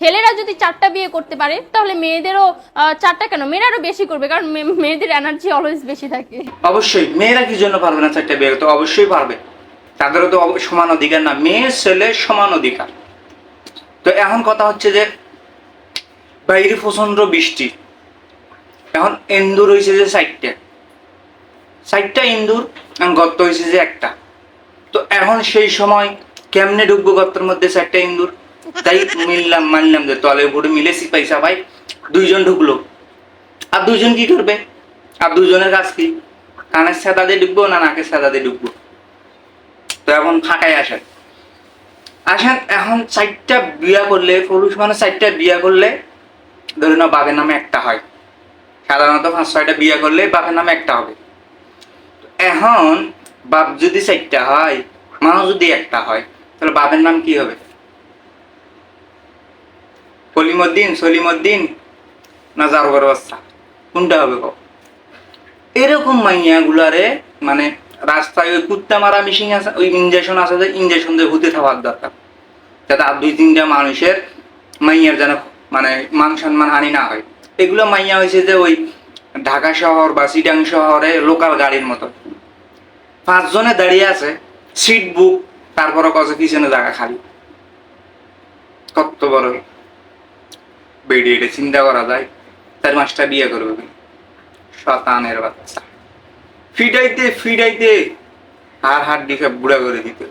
ছেলেরা যদি চারটা বিয়ে করতে পারে, তাহলে মেয়েদেরও চারটা কেন? মেয়েরা মেয়েরাও বেশি করবে, কারণ মেয়েদের এনার্জি অলওয়েজ বেশি থাকে। অবশ্যই, মেয়েরা কি জন্য পারবে না চারটা বিয়ে করতে? অবশ্যই পারবে। তাদেরও তো সমান অধিকার না। মেয়ে, ছেলে, সমান অধিকার। তো এখন কথা হচ্ছে যে, বাইরে প্রচণ্ড বৃষ্টি। এখন ইন্দুর হয়েছে যে চারটে। চারটা ইন্দুর গর্ত হয়েছে যে একটা। তো এখন সেই সময় কেমনে ঢুকবো গর্তের মধ্যে চারটা ইন্দুর? তাই মিললাম, মানলাম যে তলে উপরে মিলেছি পয়সা ভাই। দুইজন ঢুকলো। আর দুইজন কি করবে? আর দুজনের কাজ কি? কানের সাদা দিয়ে ঢুকবো না নাকের সাদা দিয়ে ঢুকবো? তো এখন ফাঁকায় আসেন। আসেন, এখন চারটা বিয়া করলে, পুরুষ মানে চারটা বিয়া করলে, ধরে নাও বাপের নামে একটা হয়। সাধারণত পাঁচ, ছয়টা বিয়া করলে বাপের নামে একটা হবে। এখন বাপ যদি চারটা হয়, মানুষ যদি একটা হয়, তাহলে বাপের নাম কি হবে? কলিমুদ্দিন সলিমুদ্দিন না জারবার বাচ্চা। কোনটা হবে কও? এরকম মাইয়া গুলারে মানে রাস্তায় ওই কুত্তা মারা মিশিং আছে, ওই ইঞ্জেকশন আছে যে ইঞ্জেকশন দিয়ে হুতে থাকার দরকার। যাতে আর দুই তিনটা মানুষের মাইয়ার যেন মানে মান সম্মান হানি না হয়। এগুলো মাইয়া হয়েছে যে ওই ঢাকা শহর বা সিডাং শহরে লোকাল গাড়ির মতো। পাঁচজনে দাঁড়িয়ে আছে সিট বুক তারপরে কত পিছনে জায়গা খালি। কত বড়। বেরিয়ে এটা চিন্তা করা যায়, তার মাসটা বিয়ে করবে? শতানের বাচ্চা ফিডাইতে ফিডাইতে হাড় হাড় দিকে বুড়া করে দিতে